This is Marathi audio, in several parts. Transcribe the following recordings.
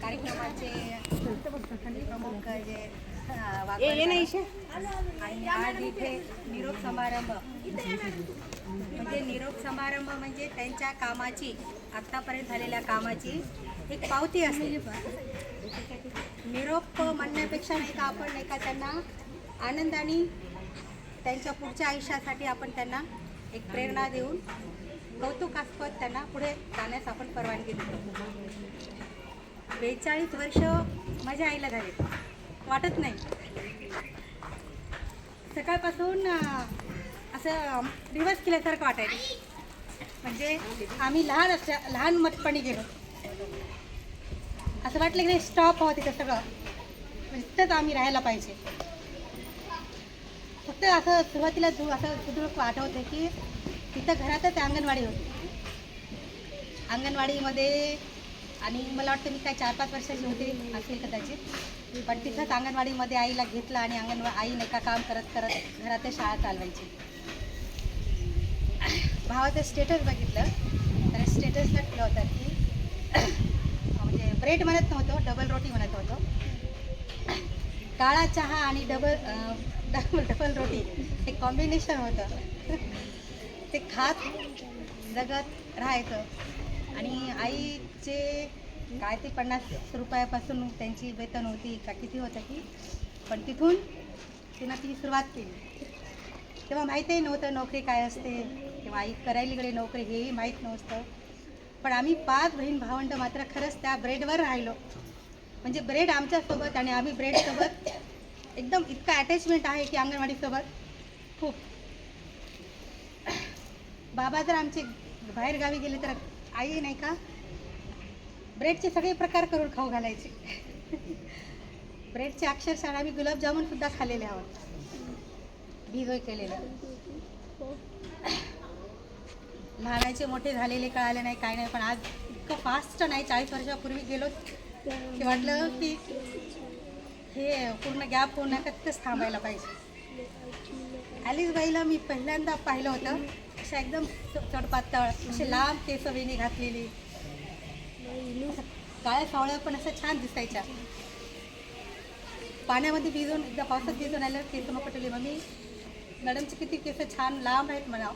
कार्यक्रमाचे प्रमुख जे आणि आज इथे निरोप समारंभ. म्हणजे निरोप समारंभ म्हणजे त्यांच्या कामाची आत्तापर्यंत झालेल्या कामाची एक पावती असते. निरोप म्हणण्यापेक्षा नाही का आपण नाही का त्यांना आनंदाने त्यांच्या पुढच्या आयुष्यासाठी आपण त्यांना एक प्रेरणा देऊन कौतुकास्पद त्यांना पुढे जाण्यास आपण परवानगी देतो. बेचाळीस वर्ष माझ्या आईला झाले. वाटत नाही. सकाळपासून असं दिवस केल्यासारखं वाटायचं. म्हणजे आम्ही लहान असल्या लहान मतपणी गेलो. असं वाटलं की नाही स्टॉप हवं तिथं सगळं. म्हणजे तिथंच आम्ही राहायला पाहिजे. फक्त असं सुरुवातीला असं सुदृढ आठवते की तिथं घरातच अंगणवाडी होती अंगणवाडीमध्ये आणि मला वाटतं मी काय चार पाच वर्षाची होते असेल कदाचित. पण तिथंच अंगणवाडीमध्ये आईला घेतलं आणि अंगणवा आई नाही का काम करत करत घरातच शाळा चालवायची. भावाचं स्टेटस बघितलं तर स्टेटसला ठेवलं होतं की म्हणजे ब्रेड म्हणत नव्हतो डबल रोटी म्हणत होतो. काळा चहा आणि डबल डबल डबल रोटी. हे कॉम्बिनेशन होतं. ते खात जगत राहायचं. आणि आईचे काय ते पन्नास रुपयापासून त्यांची वेतन होती का किती होतं की पण तिथून तिनं ती सुरुवात केली. तेव्हा माहीतही नव्हतं नोकरी काय असते. किंवा आई करायलीकडे नोकरी हेही माहीत नव्हतं. पण आम्ही पाच बहीण भावंड मात्र खरंच त्या ब्रेडवर राहिलो. म्हणजे ब्रेड आमच्यासोबत आणि आम्ही ब्रेडसोबत एकदम इतका अटॅचमेंट आहे की अंगणवाडीसोबत खूप. बाबा जर आमचे बाहेर गावी गेले तर आई नाही का? ब्रेडचे सगळे प्रकार करून खाऊ घालायचे. ब्रेडचे अक्षरशः आम्ही गुलाबजामुन सुद्धा खाल्लेले आहोत. भिजोय केलेले. लहानाचे मोठे झालेले कळाले नाही काय नाही पण आज इतकं फास्ट नाही चाळीस वर्षापूर्वी गेलो की वाटलं की हे पूर्ण गॅप होऊन नका तिथंच थांबायला पाहिजे. ॲलिस बाईला मी पहिल्यांदा पाहिलं होतं. अशा एकदम चढपातळ असे लांब केस वेणी घातलेली. काळ्या सावळ्या पण अशा छान दिसायच्या. पाण्यामध्ये भिजून एकदा पावसात भिजून आल्यावर केस मग पटवली मम्मी मॅडमचे किती केस छान लांब आहेत म्हणा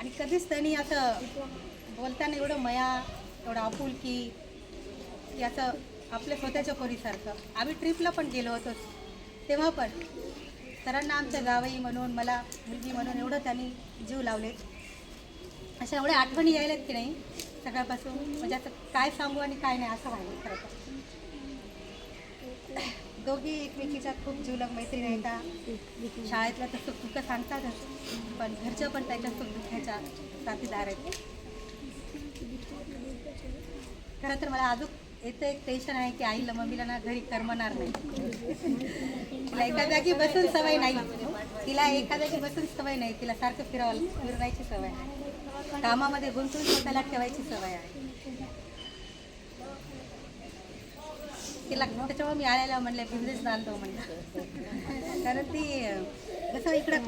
आणि कधीच त्यांनी असं बोलताना एवढं मया एवढं आपुलकी याचं आपल्या स्वतःच्या पोरीसारखं. आम्ही ट्रिपला पण गेलो होतो. तेव्हा पण सरांना आमच्या गावही म्हणून मला मुलगी म्हणून एवढं त्यांनी जीव लावलेत अशा एवढ्या आठवणी यायल्यात की नाही सकाळपासून. म्हणजे आता काय सांगू आणि काय नाही असं व्हायला खरं तर. दोघी एकमेकीच्या खूप जीवलग मैत्रीण आहेत. शाळेतल्या तर सुख दुःख सांगतातच पण घरच्या पण त्याच्या सुख दुःखाच्या साथीदार आहेत. खरं तर मला अजून येतं एक टेन्शन आहे की आईला मम्मीला ना घरी करमणार नाही. तिला एका जागी बसून सवय नाही. तिला एका जागी बसून सवय नाही. तिला सारखं फिरवायला फिरवायची सवय आहे. कामामध्ये गुंतून स्वतःला ठेवायची सवय आहे. तिला त्याच्यामुळे मी आल्याला म्हणले बिझनेस बांधतो म्हणलं. कारण ती कसं इकडं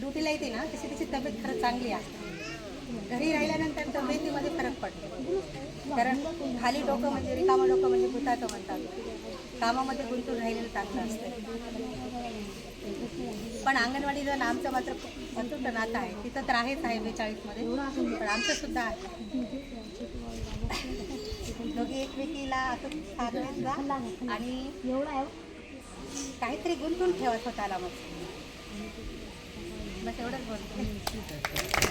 ड्युटीला येते ना तशी तिची तब्येत खरंच चांगली आहे. घरी राहिल्यानंतर तब्येतीमध्ये फरक पडतो. कारण खाली डोकं म्हणजे रिकामं डोकं म्हणजे भूताचं म्हणतात. कामामध्ये गुंतून राहिलेलं चांगलं असतं. पण अंगणवाडी जण आमचं मात्र अतुट नातं आहे तिथं तर आहेच आहे बेचाळीसमध्ये. पण आमचं सुद्धा आहे. दोघी एकमेकीला असं साथ जा आणि काहीतरी गुंतून ठेवा स्वतःला मग. बस एवढंच बोलतो.